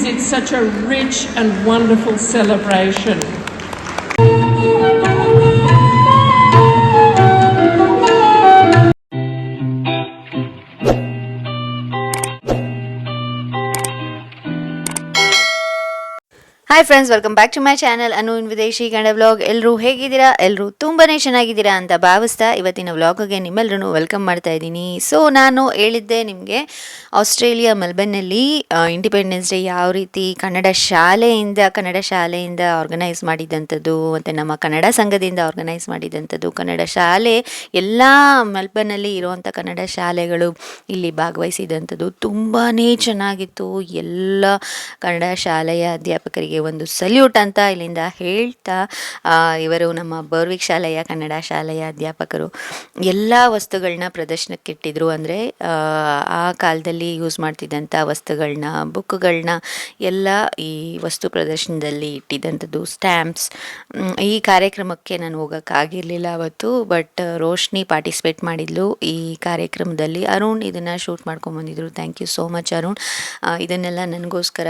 because it's such a rich and wonderful celebration. Hi friends welcome back to my channel Anu in ವಿದೇಶಿ Kannada vlog ಎಲ್ಲರೂ ಹೇಗಿದ್ದೀರಾ? ಎಲ್ಲರೂ ತುಂಬಾ ಚೆನ್ನಾಗಿದ್ದೀರಾ ಅಂತ ಭಾವಿಸ್ತಾ ಇವತ್ತಿನ ವ್ಲಾಗ್ಗೆ ನಿಮ್ಮೆಲ್ಲರೂ ವೆಲ್ಕಮ್ ಮಾಡ್ತಾ ಇದ್ದೀನಿ. ಸೊ ನಾನು ಹೇಳಿದ್ದೆ ನಿಮಗೆ ಆಸ್ಟ್ರೇಲಿಯಾ ಮೆಲ್ಬರ್ನಲ್ಲಿ ಇಂಡಿಪೆಂಡೆನ್ಸ್ ಡೇ ಯಾವ ರೀತಿ ಕನ್ನಡ ಶಾಲೆಯಿಂದ ಕನ್ನಡ ಶಾಲೆಯಿಂದ ಆರ್ಗನೈಸ್ ಮಾಡಿದಂಥದ್ದು, ಮತ್ತು ನಮ್ಮ ಕನ್ನಡ ಸಂಘದಿಂದ ಆರ್ಗನೈಸ್ ಮಾಡಿದಂಥದ್ದು, ಕನ್ನಡ ಶಾಲೆ, ಎಲ್ಲ ಮೆಲ್ಬರ್ನಲ್ಲಿ ಇರುವಂಥ ಕನ್ನಡ ಶಾಲೆಗಳು ಇಲ್ಲಿ ಭಾಗವಹಿಸಿದಂಥದ್ದು ತುಂಬಾ ಚೆನ್ನಾಗಿತ್ತು. ಎಲ್ಲ ಕನ್ನಡ ಶಾಲೆಯ ಅಧ್ಯಾಪಕರಿಗೆ ಒಂದು ಸಲ್ಯೂಟ್ ಅಂತ ಇಲ್ಲಿಂದ ಹೇಳ್ತಾ ಇವರು ನಮ್ಮ ಬರ್ವಿಕ್ ಶಾಲೆಯ, ಕನ್ನಡ ಶಾಲೆಯ ಅಧ್ಯಾಪಕರು ಎಲ್ಲ ವಸ್ತುಗಳನ್ನ ಪ್ರದರ್ಶನಕ್ಕೆ ಇಟ್ಟಿದ್ರು ಅಂದರೆ, ಆ ಕಾಲದಲ್ಲಿ ಯೂಸ್ ಮಾಡ್ತಿದ್ದಂಥ ವಸ್ತುಗಳನ್ನ ಬುಕ್ಗಳನ್ನ ಎಲ್ಲ ಈ ವಸ್ತು ಪ್ರದರ್ಶನದಲ್ಲಿ ಇಟ್ಟಿದ್ದಂಥದ್ದು ಸ್ಟ್ಯಾಂಪ್ಸ್ ಈ ಕಾರ್ಯಕ್ರಮಕ್ಕೆ ನಾನು ಹೋಗೋಕ್ಕಾಗಿರಲಿಲ್ಲ ಅವತ್ತು ಬಟ್ ರೋಶ್ನಿ ಪಾರ್ಟಿಸಿಪೇಟ್ ಮಾಡಿದ್ಲು ಈ ಕಾರ್ಯಕ್ರಮದಲ್ಲಿ. ಅರುಣ್ ಇದನ್ನು shoot ಮಾಡ್ಕೊಂಡ್ಬಂದಿದ್ರು thank you so much Arun. ಇದನ್ನೆಲ್ಲ ನನಗೋಸ್ಕರ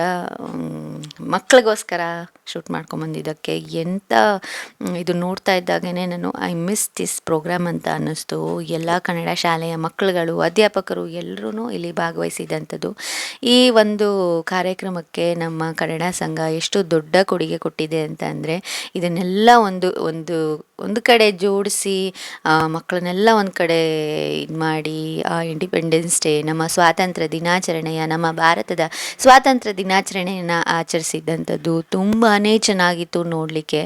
ಮಕ್ಕಳಿಗೋಸ್ಕರ ಶೂಟ್ ಮಾಡ್ಕೊಂಬಂದಿದ್ದಕ್ಕೆ ಎಂಥ ಇದು ನೋಡ್ತಾ ಇದ್ದಾಗೇ ನಾನು ಐ ಮಿಸ್ ದಿಸ್ ಪ್ರೋಗ್ರಾಮ್ ಅಂತ ಅನ್ನಿಸ್ತು. ಎಲ್ಲ ಕನ್ನಡ ಶಾಲೆಯ ಮಕ್ಕಳುಗಳು, ಅಧ್ಯಾಪಕರು ಎಲ್ಲರೂ ಇಲ್ಲಿ ಭಾಗವಹಿಸಿದಂಥದ್ದು. ಈ ಒಂದು ಕಾರ್ಯಕ್ರಮಕ್ಕೆ ನಮ್ಮ ಕನ್ನಡ ಸಂಘ ಎಷ್ಟು ದೊಡ್ಡ ಕೊಡುಗೆ ಕೊಟ್ಟಿದೆ ಅಂತ ಅಂದರೆ, ಇದನ್ನೆಲ್ಲ ಒಂದು ಒಂದು ಒಂದು ಕಡೆ ಜೋಡಿಸಿ ಮಕ್ಕಳನ್ನೆಲ್ಲ ಒಂದು ಕಡೆ ಇದು ಮಾಡಿ, ಆ ಇಂಡಿಪೆಂಡೆನ್ಸ್ ಡೇ ನಮ್ಮ ಸ್ವಾತಂತ್ರ್ಯ ದಿನಾಚರಣೆಯ, ನಮ್ಮ ಭಾರತದ ಸ್ವಾತಂತ್ರ್ಯ ದಿನಾಚರಣೆಯನ್ನು ಆಚರಿಸಿದ್ದಂಥದ್ದು ತುಂಬಾ ಚೆನ್ನಾಗಿತ್ತು ನೋಡಲಿಕ್ಕೆ.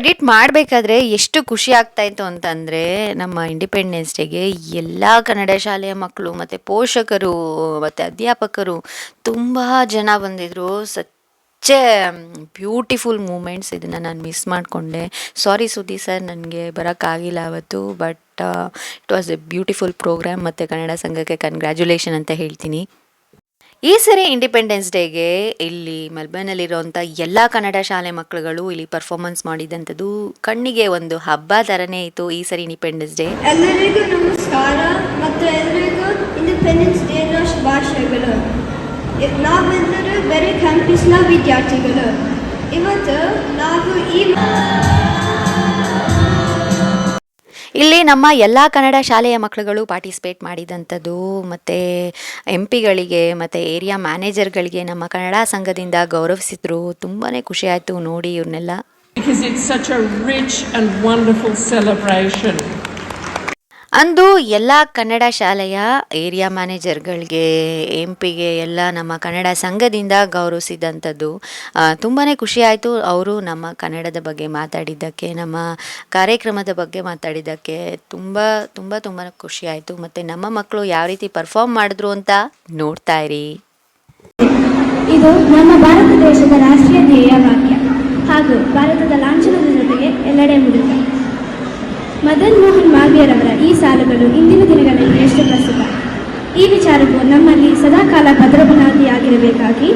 ಎಡಿಟ್ ಮಾಡಬೇಕಾದ್ರೆ ಎಷ್ಟು ಖುಷಿ ಆಗ್ತಾ ಇತ್ತು ಅಂತಂದರೆ ನಮ್ಮ ಇಂಡಿಪೆಂಡೆನ್ಸ್ ಡೇಗೆ ಎಲ್ಲ ಕನ್ನಡ ಶಾಲೆಯ ಮಕ್ಕಳು ಮತ್ತು ಪೋಷಕರು, ಮತ್ತು ಅಧ್ಯಾಪಕರು ತುಂಬ ಜನ ಬಂದಿದ್ದರು ಸಚ್ಚೆ ಬ್ಯೂಟಿಫುಲ್ ಮೂಮೆಂಟ್ಸ್ ಇದನ್ನು ನಾನು ಮಿಸ್ ಮಾಡಿಕೊಂಡೆ. ಸಾರಿ ಸುದ್ದಿ ಸರ್ ನನಗೆ ಬರೋಕ್ಕಾಗಿಲ್ಲ ಅವತ್ತು but it was a beautiful programme ಮತ್ತು ಕನ್ನಡ ಸಂಘಕ್ಕೆ ಕಂಗ್ರ್ಯಾಚುಲೇಷನ್ ಅಂತ ಹೇಳ್ತೀನಿ. ಈ ಸರಿ ಇಂಡಿಪೆಂಡೆನ್ಸ್ ಡೇಗೆ ಇಲ್ಲಿ ಮೆಲ್ಬರ್ನಲ್ಲಿರುವಂಥ ಎಲ್ಲ ಕನ್ನಡ ಶಾಲೆ ಮಕ್ಕಳುಗಳು ಇಲ್ಲಿ ಪರ್ಫಾರ್ಮೆನ್ಸ್ ಮಾಡಿದಂಥದ್ದು ಕಣ್ಣಿಗೆ ಒಂದು ಹಬ್ಬ ಥರನೇ ಇತ್ತು ಈ ಸರಿ ಇಂಡಿಪೆಂಡೆನ್ಸ್ ಡೇ ಎಲ್ಲರಿಗೂ ನಮಸ್ಕಾರ. ಮತ್ತು ಎಲ್ಲರಿಗೂ ಇಂಡಿಪೆಂಡೆನ್ಸ್ ಡೇ ಶುಭಾಶಯಗಳು. ನಾವೆಲ್ಲರೂ ಬೇರೆ ಕ್ಯಾಂಪಸ್ನ ವಿದ್ಯಾರ್ಥಿಗಳು. ಇವತ್ತು ನಾವು ಈ ಇಲ್ಲಿ ನಮ್ಮ ಎಲ್ಲ ಕನ್ನಡ ಶಾಲೆಯ ಮಕ್ಕಳುಗಳು ಪಾರ್ಟಿಸಿಪೇಟ್ ಮಾಡಿದಂಥದ್ದು, ಮತ್ತು ಎಂ ಪಿಗಳಿಗೆ ಮತ್ತು ಏರಿಯಾ ಮ್ಯಾನೇಜರ್ಗಳಿಗೆ ನಮ್ಮ ಕನ್ನಡ ಸಂಘದಿಂದ ಗೌರವಿಸಿದ್ರು. ತುಂಬಾ ಖುಷಿಯಾಯಿತು ನೋಡಿ ಇವ್ರನ್ನೆಲ್ಲ. ಅಂದು ಎಲ್ಲ ಕನ್ನಡ ಶಾಲೆಯ ಏರಿಯಾ ಮ್ಯಾನೇಜರ್ಗಳಿಗೆ ಎಂ ಪಿಗೆ ಎಲ್ಲ ನಮ್ಮ ಕನ್ನಡ ಸಂಘದಿಂದ ಗೌರವಿಸಿದಂಥದ್ದು ತುಂಬಾ ಖುಷಿಯಾಯಿತು ಅವರು ನಮ್ಮ ಕನ್ನಡದ ಬಗ್ಗೆ ಮಾತಾಡಿದ್ದಕ್ಕೆ, ನಮ್ಮ ಕಾರ್ಯಕ್ರಮದ ಬಗ್ಗೆ ಮಾತಾಡಿದ್ದಕ್ಕೆ ತುಂಬ ತುಂಬ ತುಂಬ ಖುಷಿಯಾಯಿತು ಮತ್ತು ನಮ್ಮ ಮಕ್ಕಳು ಯಾವ ರೀತಿ ಪರ್ಫಾರ್ಮ್ ಮಾಡಿದ್ರು ಅಂತ ನೋಡ್ತಾ ಇರಿ. ಇದು ನಮ್ಮ ಭಾರತ ದೇಶದ ರಾಷ್ಟ್ರೀಯ ಧ್ಯೇಯ ವಾಕ್ಯ. ಹಾಗೂ ಭಾರತದ ಲಾಂಛನದ ಜೊತೆಗೆ ಎಲ್ಲೆಡೆ ಮುಡಿತ ಮದನ್ ಮೋಹನ್ ಮಾಲ್ವೀಯರವರ ಈ ಸಾಲುಗಳು ಇಂದಿನ ದಿನಗಳಲ್ಲಿ ಎಷ್ಟು ಪ್ರಸ್ತುತ ಈ ವಿಚಾರವು ನಮ್ಮಲ್ಲಿ ಸದಾಕಾಲ ಭದ್ರಬುನಾದಿಯಾಗಿರಬೇಕಾಗಿ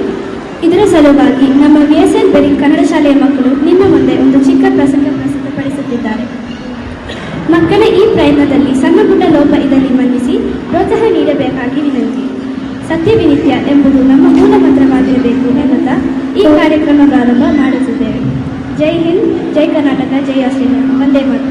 ಇದರ ಸಲುವಾಗಿ ನಮ್ಮ ವಿ ಎಸ್ ಎಲ್ ಬೆರಿಂಗ್ ಕನ್ನಡ ಶಾಲೆಯ ಮಕ್ಕಳು ನಿಮ್ಮ ಮುಂದೆ ಒಂದು ಚಿಕ್ಕ ಪ್ರಸಂಗ ಪ್ರಸ್ತುತಪಡಿಸುತ್ತಿದ್ದಾರೆ ಮಕ್ಕಳ ಈ ಪ್ರಯತ್ನದಲ್ಲಿ ಸಣ್ಣ ಪುಟ್ಟ ಲೋಪ ಇದರಲ್ಲಿ ಮನ್ನಿಸಿ ಪ್ರೋತ್ಸಾಹ ನೀಡಬೇಕಾಗಿ ವಿನಂತಿ. ಸತ್ಯವಿನಿತ್ಯ ಎಂಬುದು ನಮ್ಮ ಮೂಲ ಮಂತ್ರವಾಗಿರಬೇಕು ಎನ್ನುತ್ತಾ ಈ ಕಾರ್ಯಕ್ರಮ ಪ್ರಾರಂಭ ಮಾಡುತ್ತಿದ್ದೇವೆ ಜೈ ಹಿಂದ್, ಜೈ ಕರ್ನಾಟಕ, ಜೈ ಆಸ್ಟ್ರೇಲಿಯಾ ಒಂದೇ ಮಾತು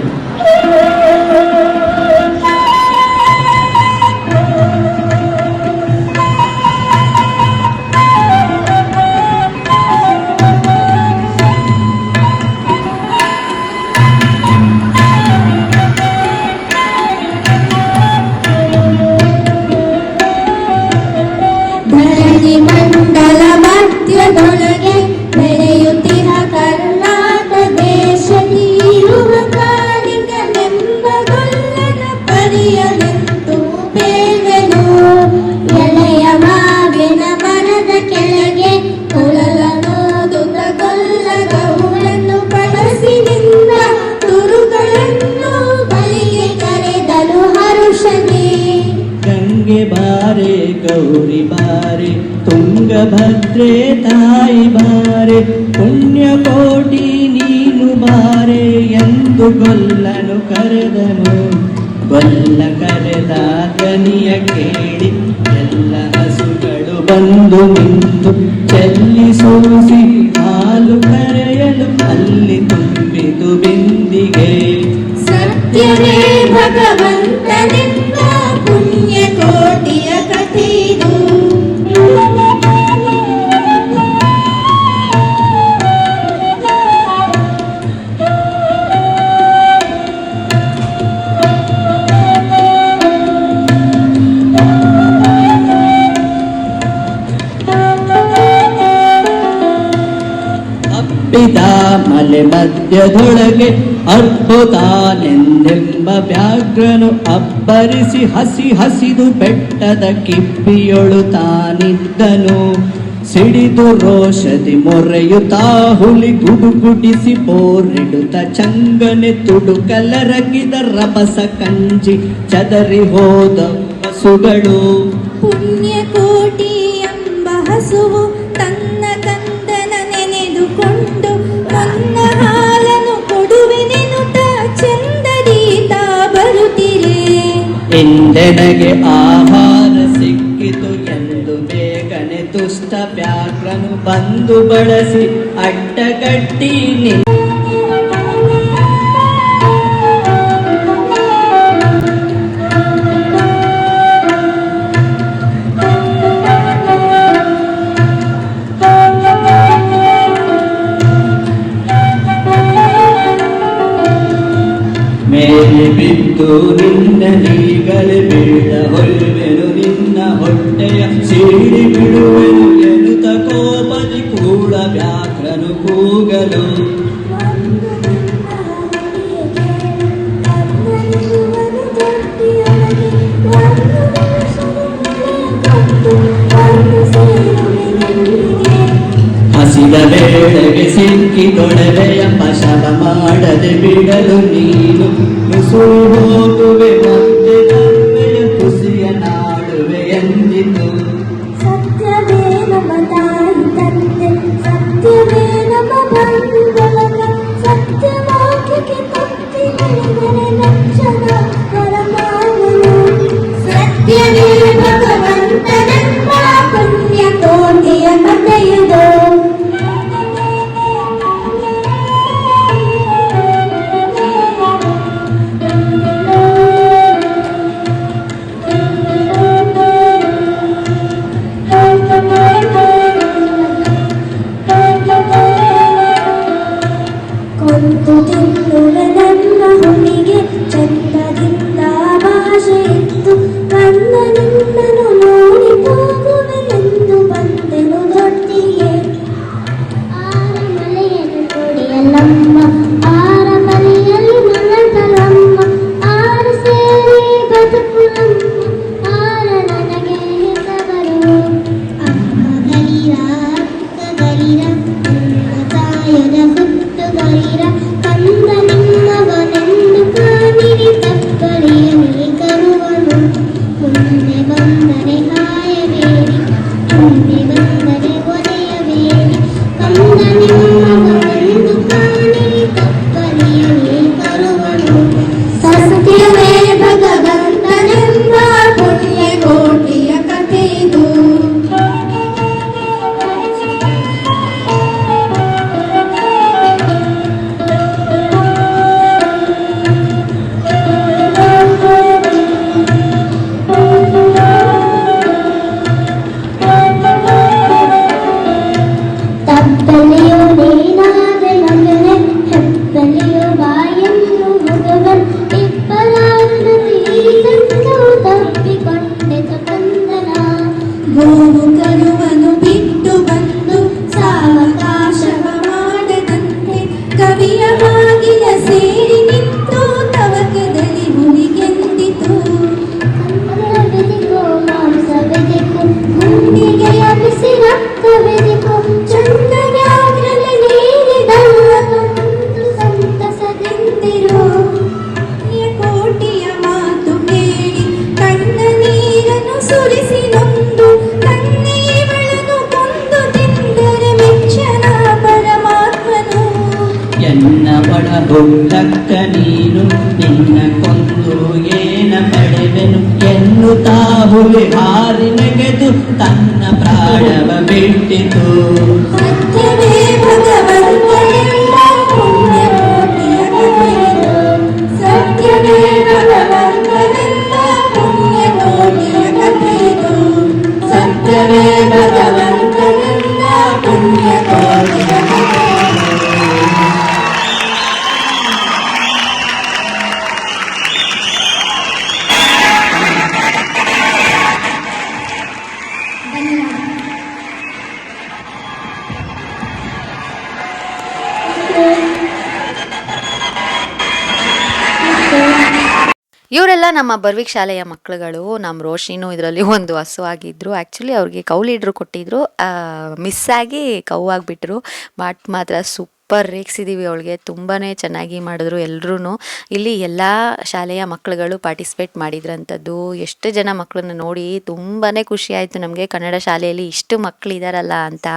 ಗೊಲ್ಲನು ಕರೆದನು, ಬಲ್ಲ ಕರೆದ ಧ್ವನಿಯ ಕೇಳಿ ಎಲ್ಲ ಹಸುಗಳು ಬಂದು ನಿಂತು ಚೆಲ್ಲಿ ಸೂಸಿ ಹಾಲು ಕರೆಯಲು ಅಲ್ಲಿ ತುಂಬಿದು ಬಿಂದಿಗೆ. ಸತ್ಯವೇ ಭಗವಂತನೆಂದ ಅಪ್ಪಿದ ಮಲೆ ಮಧ್ಯದೊಳಗೆ ಅದ್ಭುತಾನೆಂದೆಂಬ ವ್ಯಾಘ್ರನು ಅಬ್ಬರಿಸಿ ಹಸಿ ಹಸಿದು ಬೆಟ್ಟದ ಕಿಪ್ಪಿಯೊಳು ತಾನಿದ್ದನು. ಸಿಡಿದು ರೋಷದಿ ಮೊರೆಯುತ್ತಾ ಹುಲಿ ಗುಡುಗುಡಿಸಿ ಪೋರಿಡುತ್ತ ಚಂಗನೆ ತುಡುಕಲರಗಿದ ರಭಸ ಕಂಜಿ ಚದರಿ ಹೋದ ಹಸುಗಳು. ಪುಣ್ಯ ಕೋಟಿ ಎಂಬ ಹಸುವು ಇಂದೆನಗೆ ಆಹಾರ ಸಿಕ್ಕಿತು ಎಂದು ಬೇಗನೆ ದುಷ್ಟ ವ್ಯಾಘ್ರನು ಬಂದು ಬಳಸಿ ಅಡ್ಡಗಟ್ಟಿ ನಿ ಮೇಲೆ ಬಿದ್ದು ನಿನ್ನ ನೀಗಲೆ ಬೀಳ ಹೊಲ್ವೆನು ನಿನ್ನ ಹೊಟ್ಟೆಯ ಸೇರಿ ಬಿಡುವೆನು ಎನ್ನುತ್ತ ಕೋಪದಿ ಕೂಡ ವ್ಯಾಕ್ರನು ಕೂಗಲು. ಹಸಿದ ವೇಳೆಗೆ ಸಿಕ್ಕಿ ತೊಡವೆಯ ಪಶವ ಮಾಡದೆ ಬಿಡಲು ನೀನು ನುಸುಳು ಹೋಗುವೆ you ಒಳ ಹೊಳ್ಳಕ್ಕ ನೀನು ನಿನ್ನ ಕೊಂದು ಏನ ಪಡೆವೆನು ಎನ್ನುತ್ತಾ ಹುಲಿ ಹಾರಿ ನೆಗೆದು ತನ್ನ ಪ್ರಾಣವ ಬಿಟ್ಟಿತು ನಮ್ಮ ಬರ್ವಿಕ್ ಶಾಲೆಯ ಮಕ್ಕಳುಗಳು ನಮ್ಮ ರೋಶಿನೂ ಇದರಲ್ಲಿ ಒಂದು ಹಸು ಆಗಿದ್ದರು ಆ್ಯಕ್ಚುಲಿ ಅವ್ರಿಗೆ ಕೌ ಲೀಡ್ರು ಕೊಟ್ಟಿದ್ರು. ಮಿಸ್ ಆಗಿ ಕೌ ಆಗಿಬಿಟ್ರು. ಬಟ್ ಮಾತ್ರ ಸೂಪರ್ ರೇಗ್ಸಿದ್ದೀವಿ ಅವಳಿಗೆ. ತುಂಬಾ ಚೆನ್ನಾಗಿ ಮಾಡಿದ್ರು ಎಲ್ಲರೂ ಇಲ್ಲಿ ಎಲ್ಲ ಶಾಲೆಯ ಮಕ್ಕಳುಗಳು ಪಾರ್ಟಿಸಿಪೇಟ್ ಮಾಡಿದ್ರಂಥದ್ದು ಎಷ್ಟು ಜನ ಮಕ್ಕಳನ್ನ ನೋಡಿ ತುಂಬಾ ಖುಷಿ ಆಯಿತು ನಮಗೆ. ಕನ್ನಡ ಶಾಲೆಯಲ್ಲಿ ಇಷ್ಟು ಮಕ್ಕಳಿದಾರಲ್ಲ ಅಂತ.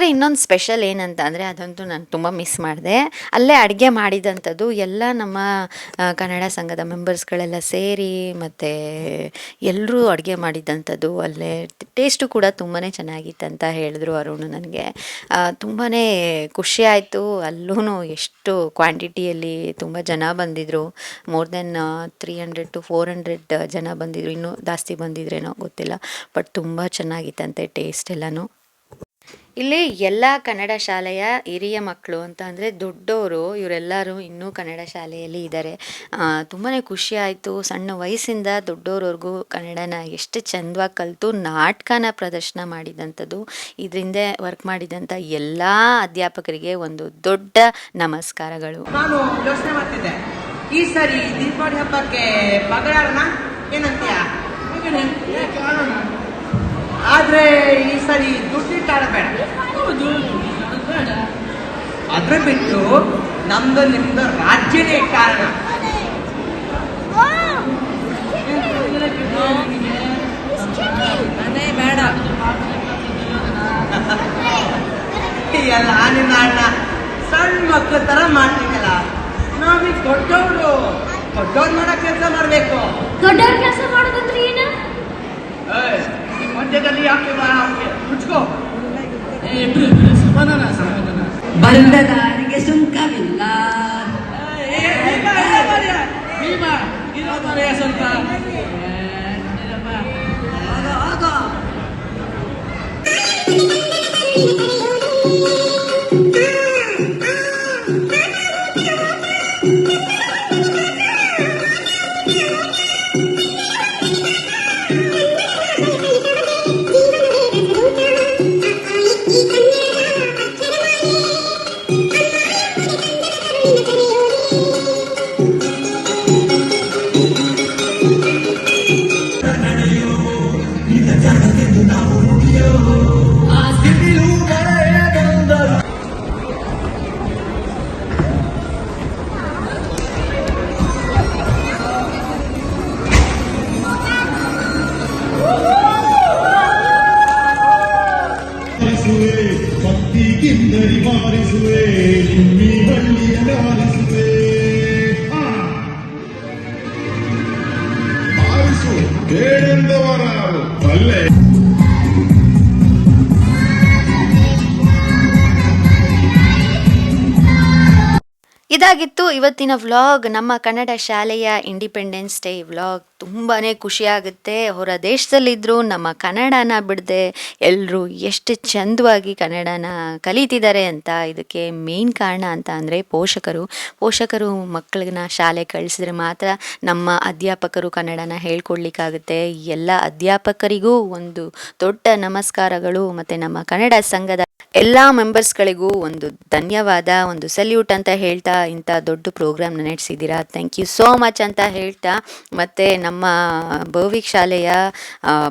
ಸರಿ, ಇನ್ನೊಂದು ಸ್ಪೆಷಲ್ ಏನಂತ ಅಂದರೆ ಅದಂತೂ ನಾನು ತುಂಬ ಮಿಸ್ ಮಾಡಿದೆ. ಅಲ್ಲೇ ಅಡುಗೆ ಮಾಡಿದಂಥದ್ದು ಎಲ್ಲ ನಮ್ಮ ಕನ್ನಡ ಸಂಘದ ಮೆಂಬರ್ಸ್ಗಳೆಲ್ಲ ಸೇರಿ ಮತ್ತು ಎಲ್ಲರೂ ಅಡುಗೆ ಮಾಡಿದ್ದಂಥದ್ದು ಅಲ್ಲೇ ಟೇಸ್ಟು ಕೂಡ ತುಂಬಾ ಚೆನ್ನಾಗಿತ್ತು ಅಂತ ಹೇಳಿದ್ರು ಅರುಣ್ ನನಗೆ. ತುಂಬಾ ಖುಷಿ ಆಯಿತು. ಅಲ್ಲೂ ಎಷ್ಟು ಕ್ವಾಂಟಿಟಿಯಲ್ಲಿ ತುಂಬ ಜನ ಬಂದಿದ್ದರು more than three hundred to four hundred ಜನ ಬಂದಿದ್ರು. ಇನ್ನೂ ಜಾಸ್ತಿ ಬಂದಿದ್ರೇನೋ ಗೊತ್ತಿಲ್ಲ. ಬಟ್ ತುಂಬ ಚೆನ್ನಾಗಿತ್ತಂತೆ ಟೇಸ್ಟ್ ಎಲ್ಲನೂ. ಇಲ್ಲಿ ಎಲ್ಲ ಕನ್ನಡ ಶಾಲೆಯ ಹಿರಿಯ ಮಕ್ಕಳು ಅಂತ ಅಂದರೆ ದೊಡ್ಡವರು ಇವರೆಲ್ಲರೂ ಇನ್ನೂ ಕನ್ನಡ ಶಾಲೆಯಲ್ಲಿ ಇದ್ದಾರೆ ತುಂಬಾ ಖುಷಿ ಆಯಿತು. ಸಣ್ಣ ವಯಸ್ಸಿಂದ ದೊಡ್ಡೋರವರೆಗೂ ಕನ್ನಡನ ಎಷ್ಟು ಚಂದವಾಗಿ ಕಲಿತು, ನಾಟಕನ ಪ್ರದರ್ಶನ ಮಾಡಿದಂಥದ್ದು, ಇದರಿಂದ ವರ್ಕ್ ಮಾಡಿದಂಥ ಎಲ್ಲ ಅಧ್ಯಾಪಕರಿಗೆ ಒಂದು ದೊಡ್ಡ ನಮಸ್ಕಾರಗಳು. ನಾನು ಯೋಚನೆ ಮಾಡ್ತಿದ್ದೆ. ಈ ಸರಿ ದೀಪಾವಳಿ ಹಬ್ಬಕ್ಕೆ ಏನಂತೀಯ? ಆದ್ರೆ ಈ ಸರಿ ದುಡ್ಡು ಅದ್ರ ಬಿಟ್ಟು ನಮ್ದು ನಿಮ್ದು ರಾಜ್ಯನೇ ಕಾರಣ. 你的饭，哥二哥。ಇದಾಗಿತ್ತು ಇವತ್ತಿನ ವ್ಲಾಗ್. ನಮ್ಮ ಕನ್ನಡ ಶಾಲೆಯ ಇಂಡಿಪೆಂಡೆನ್ಸ್ ಡೇ ವ್ಲಾಗ್. ತುಂಬಾ ಖುಷಿಯಾಗುತ್ತೆ. ಹೊರ ದೇಶದಲ್ಲಿದ್ದರೂ ನಮ್ಮ ಕನ್ನಡನ ಬಿಡದೆ ಎಲ್ಲರೂ ಎಷ್ಟು ಚಂದವಾಗಿ ಕನ್ನಡನ ಕಲಿತಿದ್ದಾರೆ ಅಂತ ಇದಕ್ಕೆ ಮೇನ್ ಕಾರಣ ಅಂತ ಅಂದರೆ ಪೋಷಕರು. ಪೋಷಕರು ಮಕ್ಕಳನ್ನ ಶಾಲೆ ಕಳಿಸಿದ್ರೆ ಮಾತ್ರ ನಮ್ಮ ಅಧ್ಯಾಪಕರು ಕನ್ನಡನ ಹೇಳ್ಕೊಡ್ಲಿಕ್ಕಾಗುತ್ತೆ. ಎಲ್ಲ ಅಧ್ಯಾಪಕರಿಗೂ ಒಂದು ದೊಡ್ಡ ನಮಸ್ಕಾರಗಳು. ಮತ್ತು ನಮ್ಮ ಕನ್ನಡ ಸಂಘದ ಎಲ್ಲ ಮೆಂಬರ್ಸ್ಗಳಿಗೂ ಒಂದು ಧನ್ಯವಾದ, ಒಂದು ಸಲ್ಯೂಟ್ ಅಂತ ಹೇಳ್ತಾ ಇಂಥ ದೊಡ್ಡ ಪ್ರೋಗ್ರಾಮ್ನ ನಡೆಸಿದ್ದೀರಾ? ಥ್ಯಾಂಕ್ ಯು ಸೋ ಮಚ್ ಅಂತ ಹೇಳ್ತಾ, ಮತ್ತು ನಮ್ಮ ಭೌವಿಕ್ ಶಾಲೆಯ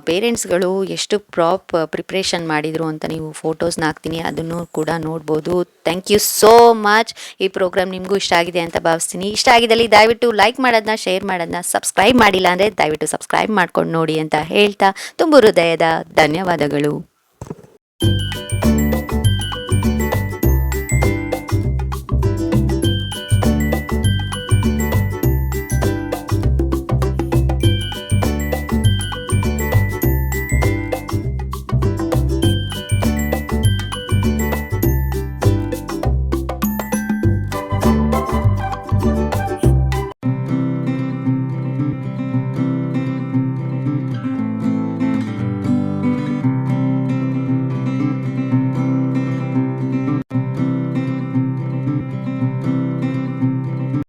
ಪೇರೆಂಟ್ಸ್ಗಳು ಎಷ್ಟು ಪ್ರಾಪ್ ಪ್ರಿಪ್ರೇಷನ್ ಮಾಡಿದರು ಅಂತ ನೀವು ಫೋಟೋಸ್ನ ಹಾಕ್ತೀನಿ, ಅದನ್ನು ಕೂಡ ನೋಡ್ಬೋದು. ಥ್ಯಾಂಕ್ ಯು ಸೋ ಮಚ್ ಈ ಪ್ರೋಗ್ರಾಮ್ ನಿಮಗೂ ಇಷ್ಟ ಆಗಿದೆ ಅಂತ ಭಾವಿಸ್ತೀನಿ. ಇಷ್ಟ ಆಗಿದ್ದಲ್ಲಿ ದಯವಿಟ್ಟು ಲೈಕ್ ಮಾಡೋದನ್ನ ಶೇರ್ ಮಾಡೋದನ್ನ ಸಬ್ಸ್ಕ್ರೈಬ್ ಮಾಡಿಲ್ಲ ಅಂದರೆ ದಯವಿಟ್ಟು ಸಬ್ಸ್ಕ್ರೈಬ್ ಮಾಡ್ಕೊಂಡು ನೋಡಿ ಅಂತ ಹೇಳ್ತಾ ತುಂಬ ಹೃದಯದ ಧನ್ಯವಾದಗಳು.